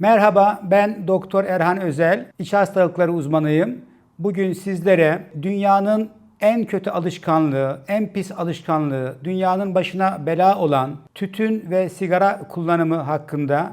Merhaba, ben Doktor Erhan Özel, iç hastalıkları uzmanıyım. Bugün sizlere dünyanın en kötü alışkanlığı, en pis alışkanlığı, dünyanın başına bela olan tütün ve sigara kullanımı hakkında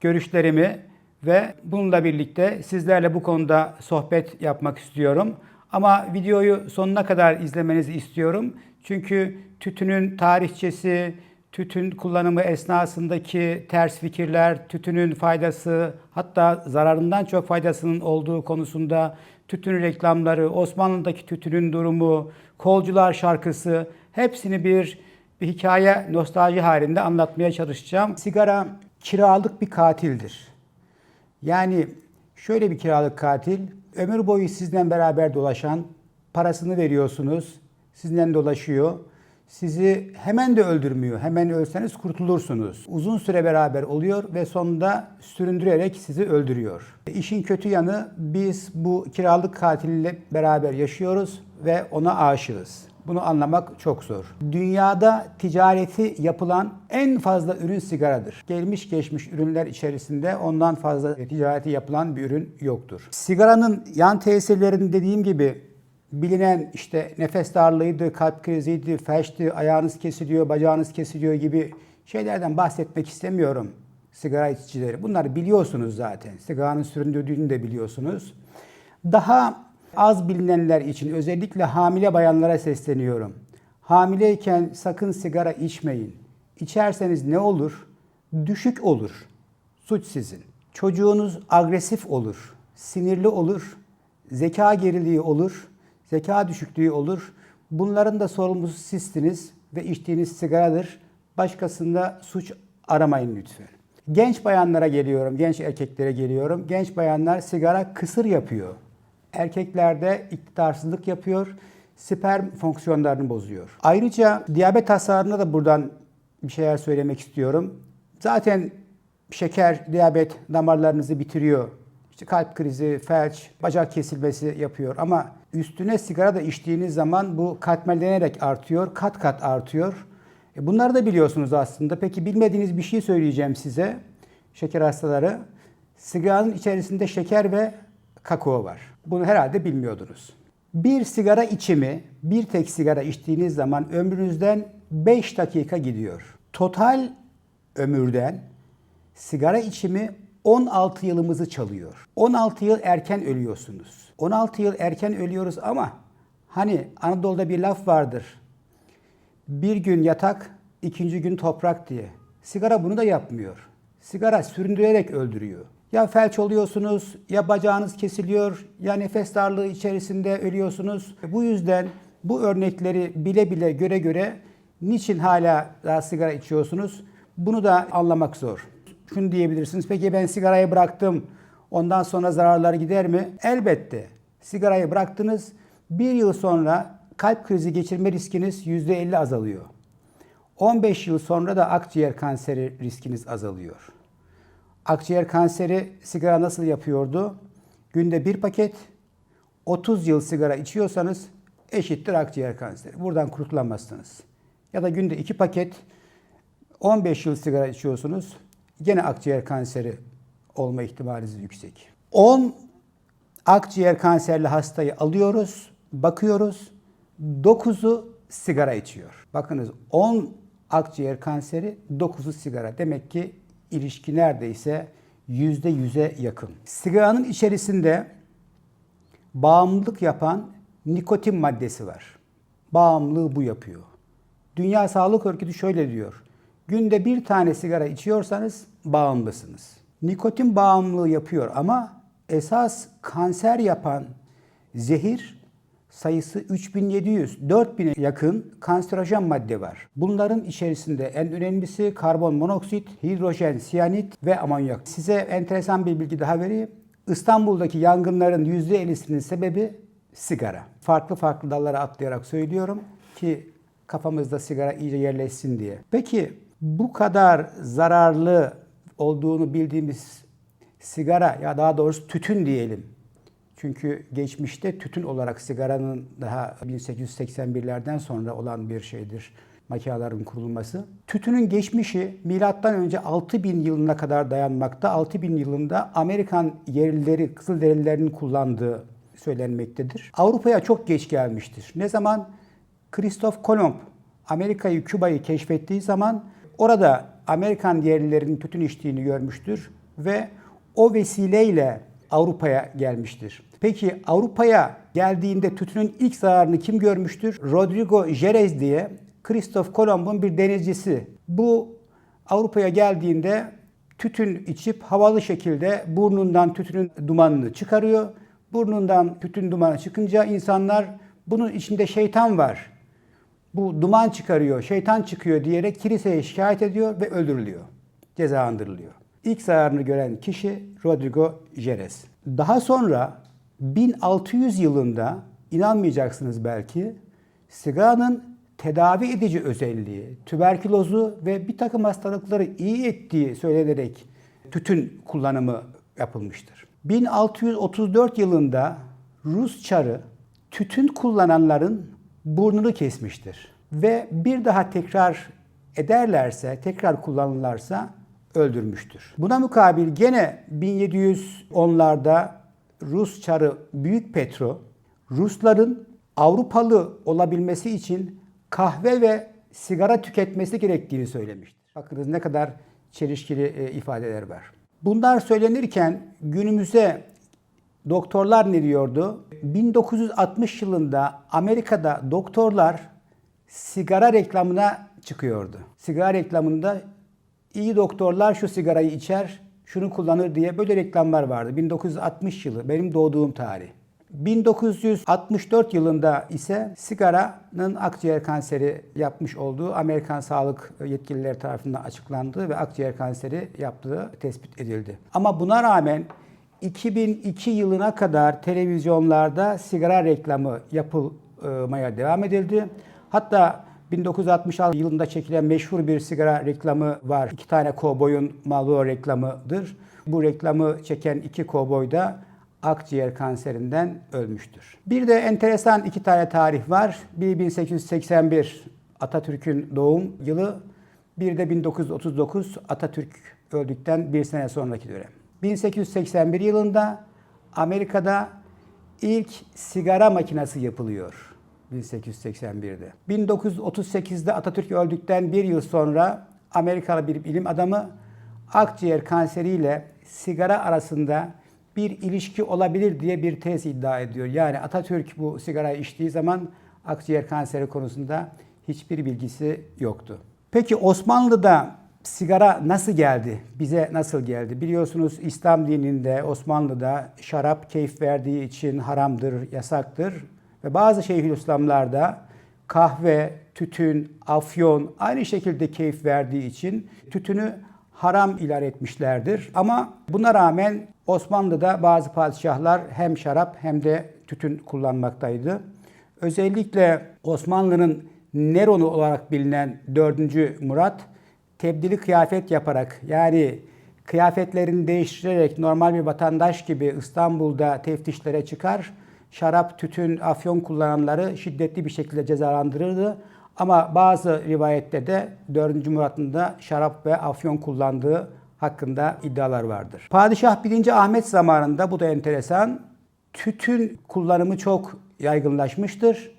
görüşlerimi ve bununla birlikte sizlerle bu konuda sohbet yapmak istiyorum. Ama videoyu sonuna kadar izlemenizi istiyorum. Çünkü tütünün tarihçesi, tütün kullanımı esnasındaki ters fikirler, tütünün faydası, hatta zararından çok faydasının olduğu konusunda tütün reklamları, Osmanlı'daki tütünün durumu, kolcular şarkısı hepsini bir, bir hikaye, nostalji halinde anlatmaya çalışacağım. Sigara kiralık bir katildir. Yani şöyle bir kiralık katil, ömür boyu sizden beraber dolaşan, parasını veriyorsunuz, sizden dolaşıyor. Sizi hemen de öldürmüyor. Hemen ölseniz kurtulursunuz. Uzun süre beraber oluyor ve sonunda süründürerek sizi öldürüyor. İşin kötü yanı biz bu kiralık katille beraber yaşıyoruz ve ona aşığız. Bunu anlamak çok zor. Dünyada ticareti yapılan en fazla ürün sigaradır. Gelmiş geçmiş ürünler içerisinde ondan fazla ticareti yapılan bir ürün yoktur. Sigaranın yan tesirlerini dediğim gibi bilinen işte nefes darlığıydı, kalp kriziydi, felçti, ayağınız kesiliyor, bacağınız kesiliyor gibi şeylerden bahsetmek istemiyorum sigara içicileri. Bunları biliyorsunuz zaten. Sigaranın süründürdüğünü de biliyorsunuz. Daha az bilinenler için özellikle hamile bayanlara sesleniyorum. Hamileyken sakın sigara içmeyin. İçerseniz ne olur? Düşük olur. Suç sizin. Çocuğunuz agresif olur, sinirli olur, zeka geriliği olur, zeka düşüklüğü olur. Bunların da sorumlusu sizsiniz ve içtiğiniz sigaradır. Başkasında suç aramayın lütfen. Genç bayanlara geliyorum, genç erkeklere geliyorum. Genç bayanlar sigara kısır yapıyor. Erkeklerde iktidarsızlık yapıyor, sperm fonksiyonlarını bozuyor. Ayrıca diyabet hasarına da buradan bir şeyler söylemek istiyorum. Zaten şeker, diyabet damarlarınızı bitiriyor. İşte kalp krizi, felç, bacak kesilmesi yapıyor. Ama üstüne sigara da içtiğiniz zaman bu katmerlenerek artıyor, kat kat artıyor. E bunları da biliyorsunuz aslında. Peki bilmediğiniz bir şey söyleyeceğim size. Şeker hastaları. Sigaranın içerisinde şeker ve kakao var. Bunu herhalde bilmiyordunuz. Bir sigara içimi, bir tek sigara içtiğiniz zaman ömrünüzden 5 dakika gidiyor. Total ömürden sigara içimi 16 yılımızı çalıyor. 16 yıl erken ölüyorsunuz. 16 yıl erken ölüyoruz ama hani Anadolu'da bir laf vardır. Bir gün yatak, ikinci gün toprak diye. Sigara bunu da yapmıyor. Sigara süründürerek öldürüyor. Ya felç oluyorsunuz, ya bacağınız kesiliyor, ya nefes darlığı içerisinde ölüyorsunuz. Bu yüzden bu örnekleri bile bile göre göre niçin hala daha sigara içiyorsunuz? Bunu da anlamak zor. Şunu diyebilirsiniz, peki ben sigarayı bıraktım, ondan sonra zararları gider mi? Elbette. Sigarayı bıraktınız, bir yıl sonra kalp krizi geçirme riskiniz %50 azalıyor. 15 yıl sonra da akciğer kanseri riskiniz azalıyor. Akciğer kanseri sigara nasıl yapıyordu? Günde bir paket, 30 yıl sigara içiyorsanız eşittir akciğer kanseri. Buradan kurtulamazsınız. Ya da günde iki paket, 15 yıl sigara içiyorsunuz, gene akciğer kanseri olma ihtimaliniz yüksek. 10 akciğer kanserli hastayı alıyoruz, bakıyoruz, 9'u sigara içiyor. Bakınız 10 akciğer kanseri, 9'u sigara. Demek ki ilişki neredeyse %100'e yakın. Sigaranın içerisinde bağımlılık yapan nikotin maddesi var. Bağımlılığı bu yapıyor. Dünya Sağlık Örgütü şöyle diyor. Günde bir tane sigara içiyorsanız bağımlısınız. Nikotin bağımlılığı yapıyor ama esas kanser yapan zehir sayısı 3700, 4000'e yakın kanserojen madde var. Bunların içerisinde en önemlisi karbon monoksit, hidrojen, siyanit ve amonyak. Size enteresan bir bilgi daha vereyim. İstanbul'daki yangınların %50'sinin sebebi sigara. Farklı farklı dallara atlayarak söylüyorum ki kafamızda sigara iyice yerleşsin diye. Peki bu kadar zararlı olduğunu bildiğimiz sigara ya daha doğrusu tütün diyelim. Çünkü geçmişte tütün olarak sigaranın daha 1881'lerden sonra olan bir şeydir. makineların kurulması. Tütünün geçmişi milattan önce 6000 yılına kadar dayanmakta. 6000 yılında Amerikan yerlileri, Kızılderililerin kullandığı söylenmektedir. Avrupa'ya çok geç gelmiştir. Ne zaman? Christoph Kolomb Amerika'yı, Küba'yı keşfettiği zaman orada Amerikan yerlilerin tütün içtiğini görmüştür ve o vesileyle Avrupa'ya gelmiştir. Peki Avrupa'ya geldiğinde tütünün ilk zararını kim görmüştür? Rodrigo Jerez diye Christoph Kolomb'un bir denizcisi. Bu Avrupa'ya geldiğinde tütün içip havalı şekilde burnundan tütünün dumanını çıkarıyor. Burnundan tütün dumanı çıkınca insanlar bunun içinde şeytan var. Bu duman çıkarıyor, şeytan çıkıyor diyerek kiliseye şikayet ediyor ve öldürülüyor. Cezalandırılıyor. İlk zararını gören kişi Rodrigo Jerez. Daha sonra 1600 yılında inanmayacaksınız belki sigaranın tedavi edici özelliği, tüberkülozu ve bir takım hastalıkları iyi ettiği söylenerek tütün kullanımı yapılmıştır. 1634 yılında Rus çarı tütün kullananların burnunu kesmiştir. Ve bir daha tekrar ederlerse, tekrar kullanırlarsa öldürmüştür. Buna mukabil gene 1710'larda Rus çarı Büyük Petro, Rusların Avrupalı olabilmesi için kahve ve sigara tüketmesi gerektiğini söylemiştir. Bakınız ne kadar çelişkili e, ifadeler var. Bunlar söylenirken günümüze doktorlar ne diyordu? 1960 yılında Amerika'da doktorlar sigara reklamına çıkıyordu. Sigara reklamında iyi doktorlar şu sigarayı içer, şunu kullanır diye böyle reklamlar vardı. 1960 yılı benim doğduğum tarih. 1964 yılında ise sigaranın akciğer kanseri yapmış olduğu Amerikan sağlık yetkilileri tarafından açıklandı ve akciğer kanseri yaptığı tespit edildi. Ama buna rağmen 2002 yılına kadar televizyonlarda sigara reklamı yapılmaya devam edildi. Hatta 1966 yılında çekilen meşhur bir sigara reklamı var. İki tane kovboyun Marlboro reklamıdır. Bu reklamı çeken iki kovboy da akciğer kanserinden ölmüştür. Bir de enteresan iki tane tarih var. Bir 1881 Atatürk'ün doğum yılı, bir de 1939 Atatürk öldükten bir sene sonraki dönem. 1881 yılında Amerika'da ilk sigara makinesi yapılıyor. 1881'de. 1938'de Atatürk öldükten bir yıl sonra Amerikalı bir bilim adamı akciğer kanseriyle sigara arasında bir ilişki olabilir diye bir tez iddia ediyor. Yani Atatürk bu sigarayı içtiği zaman akciğer kanseri konusunda hiçbir bilgisi yoktu. Peki Osmanlı'da sigara nasıl geldi? Bize nasıl geldi? Biliyorsunuz İslam dininde Osmanlı'da şarap keyif verdiği için haramdır, yasaktır. Ve bazı Şeyhülislamlarda kahve, tütün, afyon aynı şekilde keyif verdiği için tütünü haram ilan etmişlerdir. Ama buna rağmen Osmanlı'da bazı padişahlar hem şarap hem de tütün kullanmaktaydı. Özellikle Osmanlı'nın Neronu olarak bilinen 4. Murat tebdili kıyafet yaparak yani kıyafetlerini değiştirerek normal bir vatandaş gibi İstanbul'da teftişlere çıkar. Şarap, tütün, afyon kullananları şiddetli bir şekilde cezalandırırdı. Ama bazı rivayette de 4. Murat'ın da şarap ve afyon kullandığı hakkında iddialar vardır. Padişah 1. Ahmet zamanında bu da enteresan. Tütün kullanımı çok yaygınlaşmıştır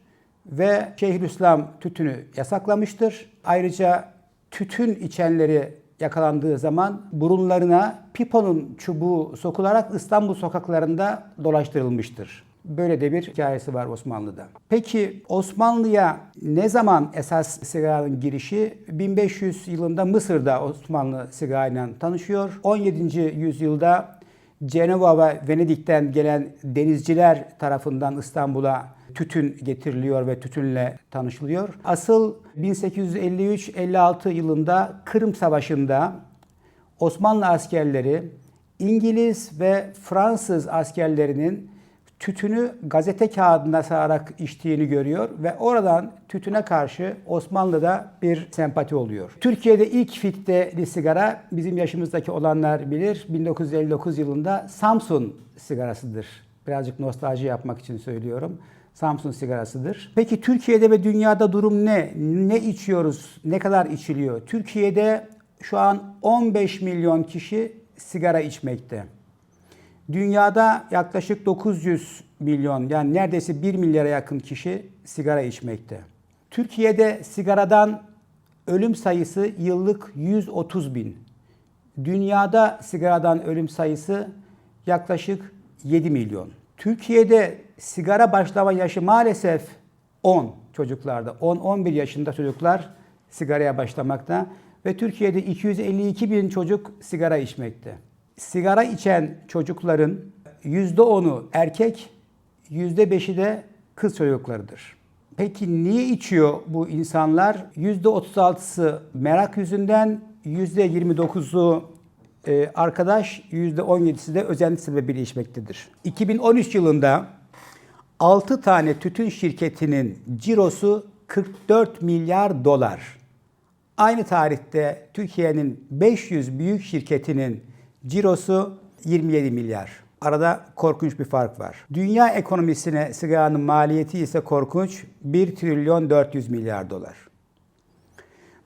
ve Şeyhülislam tütünü yasaklamıştır. Ayrıca tütün içenleri yakalandığı zaman burunlarına piponun çubuğu sokularak İstanbul sokaklarında dolaştırılmıştır. Böyle de bir hikayesi var Osmanlı'da. Peki Osmanlı'ya ne zaman esas sigaranın girişi? 1500 yılında Mısır'da Osmanlı sigarayla tanışıyor. 17. yüzyılda Cenova ve Venedik'ten gelen denizciler tarafından İstanbul'a tütün getiriliyor ve tütünle tanışılıyor. Asıl 1853-56 yılında Kırım Savaşı'nda Osmanlı askerleri İngiliz ve Fransız askerlerinin tütünü gazete kağıdına sararak içtiğini görüyor ve oradan tütüne karşı Osmanlı'da bir sempati oluyor. Türkiye'de ilk filtreli sigara bizim yaşımızdaki olanlar bilir. 1959 yılında Samsun sigarasıdır. Birazcık nostalji yapmak için söylüyorum. Samsun sigarasıdır. Peki Türkiye'de ve dünyada durum ne? Ne içiyoruz? Ne kadar içiliyor? Türkiye'de şu an 15 milyon kişi sigara içmekte. Dünyada yaklaşık 900 milyon yani neredeyse 1 milyara yakın kişi sigara içmekte. Türkiye'de sigaradan ölüm sayısı yıllık 130 bin. Dünyada sigaradan ölüm sayısı yaklaşık 7 milyon. Türkiye'de sigara başlama yaşı maalesef 10 çocuklarda. 10-11 yaşında çocuklar sigaraya başlamakta ve Türkiye'de 252 bin çocuk sigara içmekte. Sigara içen çocukların %10'u erkek, %5'i de kız çocuklarıdır. Peki niye içiyor bu insanlar? %36'sı merak yüzünden, %29'u e, arkadaş, %17'si de özenti sebebiyle içmektedir. 2013 yılında 6 tane tütün şirketinin cirosu 44 milyar dolar. Aynı tarihte Türkiye'nin 500 büyük şirketinin cirosu 27 milyar. Arada korkunç bir fark var. Dünya ekonomisine sigaranın maliyeti ise korkunç 1 trilyon 400 milyar dolar.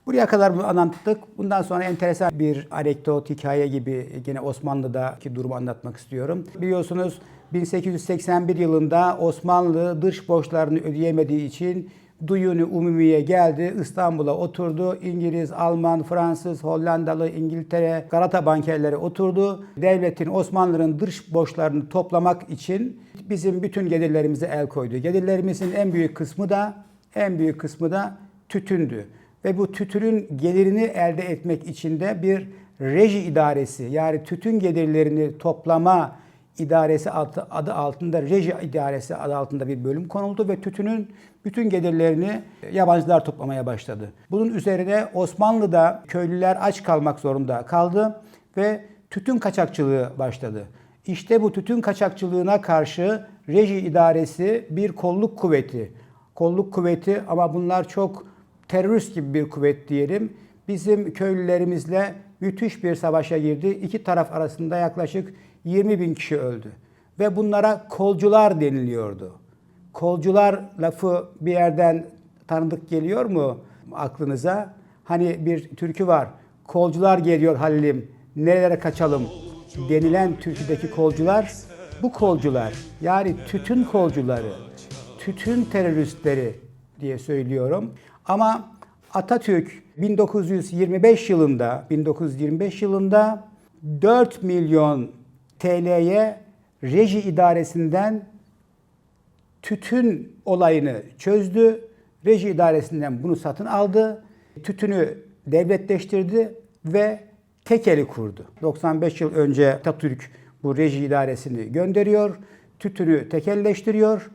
Buraya kadar bunu anlattık. Bundan sonra enteresan bir anekdot, hikaye gibi yine Osmanlı'daki durumu anlatmak istiyorum. Biliyorsunuz 1881 yılında Osmanlı dış borçlarını ödeyemediği için Duyuni Umumiye geldi, İstanbul'a oturdu. İngiliz, Alman, Fransız, Hollandalı, İngiltere, Galata bankerleri oturdu. Devletin, Osmanlı'nın dış borçlarını toplamak için bizim bütün gelirlerimize el koydu. Gelirlerimizin en büyük kısmı da en büyük kısmı da tütündü. Ve bu tütünün gelirini elde etmek için de bir reji idaresi yani tütün gelirlerini toplama idaresi adı, altında reji idaresi adı altında bir bölüm konuldu ve tütünün bütün gelirlerini yabancılar toplamaya başladı. Bunun üzerine Osmanlı'da köylüler aç kalmak zorunda kaldı ve tütün kaçakçılığı başladı. İşte bu tütün kaçakçılığına karşı reji idaresi bir kolluk kuvveti. Kolluk kuvveti ama bunlar çok terörist gibi bir kuvvet diyelim. Bizim köylülerimizle müthiş bir savaşa girdi. İki taraf arasında yaklaşık 20 bin kişi öldü. Ve bunlara kolcular deniliyordu. Kolcular lafı bir yerden tanıdık geliyor mu aklınıza? Hani bir türkü var. Kolcular geliyor Halil'im, nerelere kaçalım denilen türküdeki kolcular bu kolcular. Yani tütün kolcuları, tütün teröristleri diye söylüyorum. Ama Atatürk 1925 yılında 1925 yılında 4 milyon TL'ye reji idaresinden tütün olayını çözdü. Reji idaresinden bunu satın aldı. Tütünü devletleştirdi ve tekeli kurdu. 95 yıl önce Atatürk bu reji idaresini gönderiyor. Tütünü tekelleştiriyor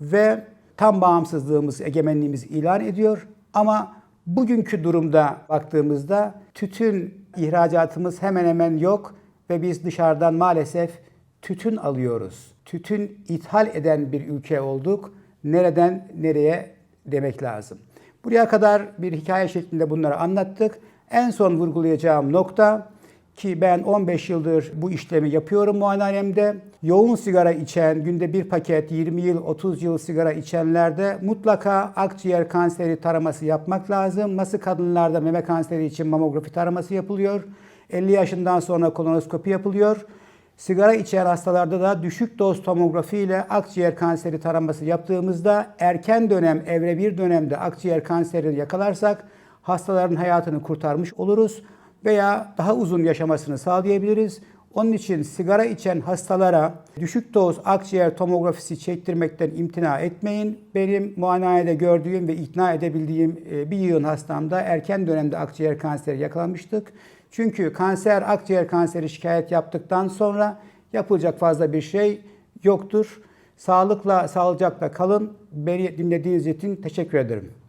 ve tam bağımsızlığımız, egemenliğimizi ilan ediyor. Ama bugünkü durumda baktığımızda tütün ihracatımız hemen hemen yok ve biz dışarıdan maalesef tütün alıyoruz. Tütün ithal eden bir ülke olduk. Nereden nereye demek lazım. Buraya kadar bir hikaye şeklinde bunları anlattık. En son vurgulayacağım nokta ki ben 15 yıldır bu işlemi yapıyorum muayenehanemde. Yoğun sigara içen, günde bir paket, 20 yıl, 30 yıl sigara içenlerde mutlaka akciğer kanseri taraması yapmak lazım. Nasıl kadınlarda meme kanseri için mamografi taraması yapılıyor. 50 yaşından sonra kolonoskopi yapılıyor. Sigara içen hastalarda da düşük doz tomografi ile akciğer kanseri taraması yaptığımızda erken dönem, evre bir dönemde akciğer kanserini yakalarsak hastaların hayatını kurtarmış oluruz veya daha uzun yaşamasını sağlayabiliriz. Onun için sigara içen hastalara düşük doz akciğer tomografisi çektirmekten imtina etmeyin. Benim muayenehanede gördüğüm ve ikna edebildiğim e, bir yığın hastamda erken dönemde akciğer kanseri yakalamıştık. Çünkü kanser, akciğer kanseri şikayet yaptıktan sonra yapılacak fazla bir şey yoktur. Sağlıkla, sağlıcakla kalın. Beni dinlediğiniz için teşekkür ederim.